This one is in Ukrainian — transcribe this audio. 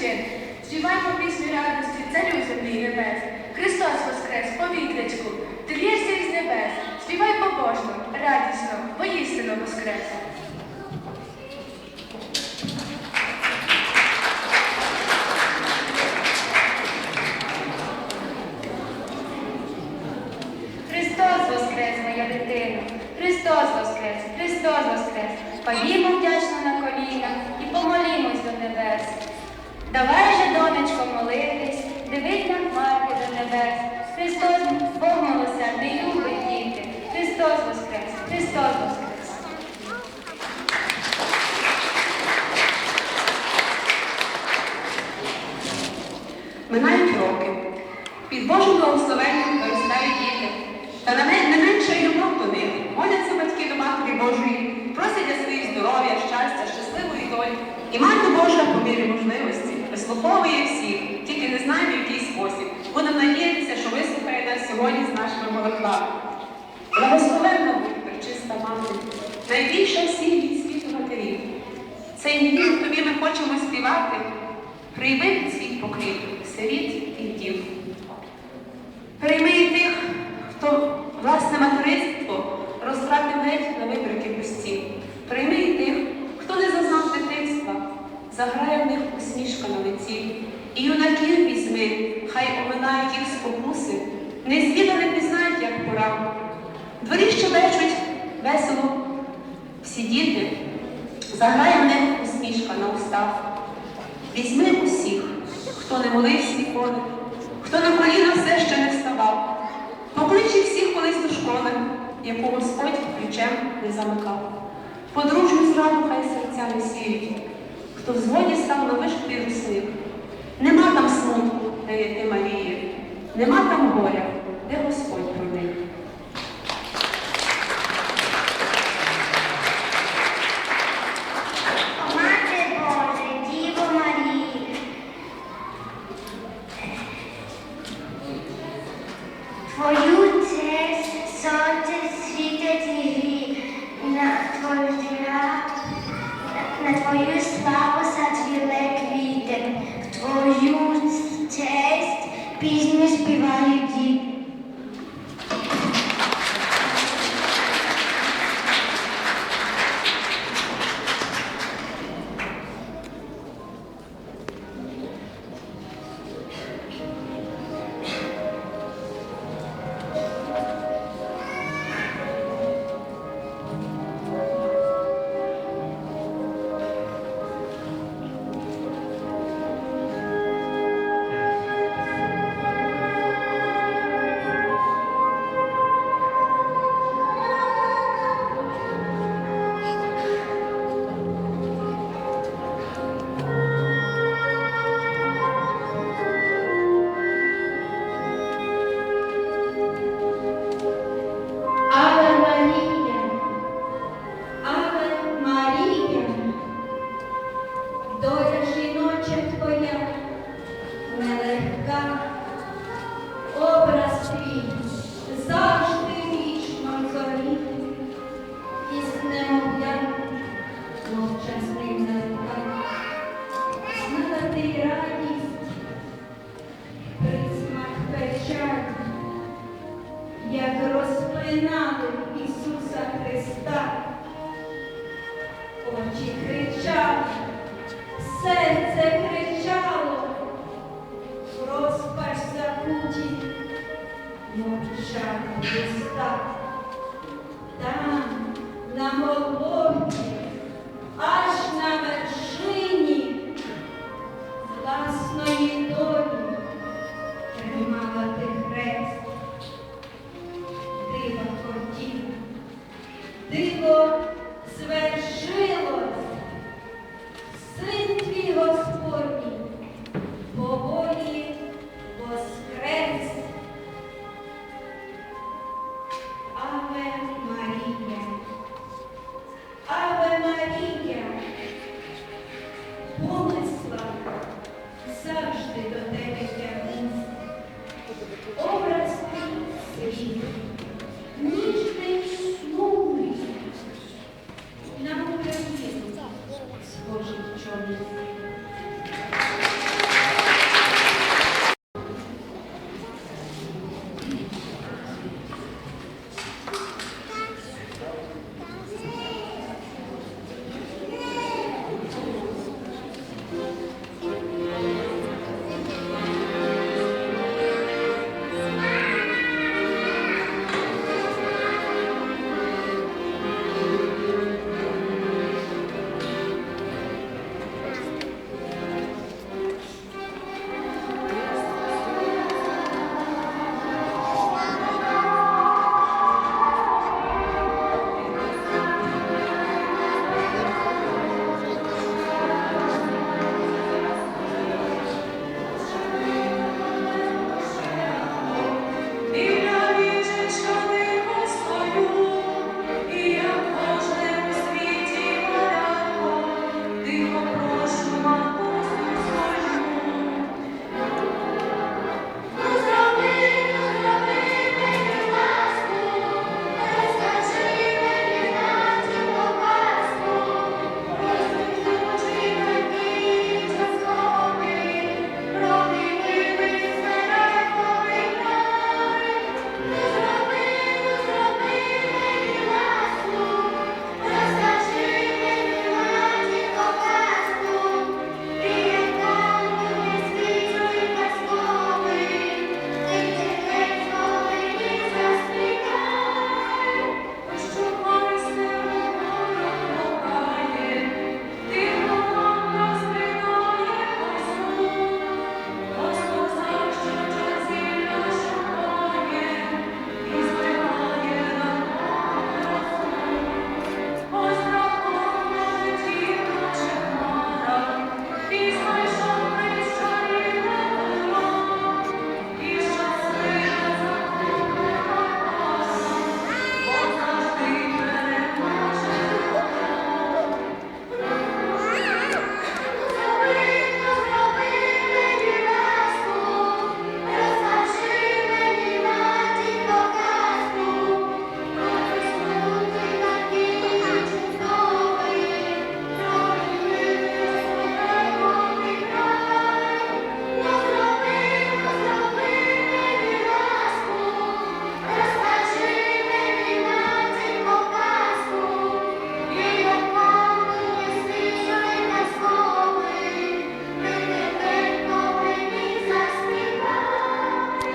причин. Співаймо пісню радості, царю землі і небес. Христос воскрес, повітрячку, ти лєшся із небес. Співай побожно, радісно, воістину воскрес. Христос воскрес, моя дитино! Христос воскрес! Христос воскрес! Падімо вдячно на коліна і помолімось до небес. Давай же, донечко, молитись, дивись на хмарки до небес. Христос, Бог милосердний, любить діти. Христос воскрес! Христос воскрес! Минають роки. Під Божим благословенням виростають діти. Та мен- не менша й любов до них. Моляться батьки до Матері Божої, просять для своїх здоров'я, щастя, щасливої долі. І Мати Божа по мірі можливості вислуховує всіх, тільки не знаємо, в який спосіб. Будемо надіятися, що вислухає нас сьогодні з нашими молитвами. Благословенна будь пречиста мати, найбільша всіх від світу матерів. Цей день тобі ми хочемо співати. Прийми свій покрів, сиріт і вдів. Прийми і тих, хто власне материнство розтратив геть на вибрики пусті. Прийми і тих, хто не зазнав дитинства, заграє в них усмішка на лиці. І юнаків візьми, хай оминають їх спокуси, не звідали пізнають, як пора. Дворі щебечуть весело всі діти, заграє в них усмішка на устах. Візьми усіх, хто не молився ніколи, хто на коліна все ще не вставав. Поклич їх всіх колись до школи, яку Господь ключем не замикав. Подружню зраду хай серця не сіють, хто в згоді став на вишки русних. Нема там смутку, де ти Марії, нема там горя, твою славу зацвіли квіти, в твою честь пісню співають висота, там, на молоді, аж на вершині власної долі тримала ти хрест, диво хотів, диво.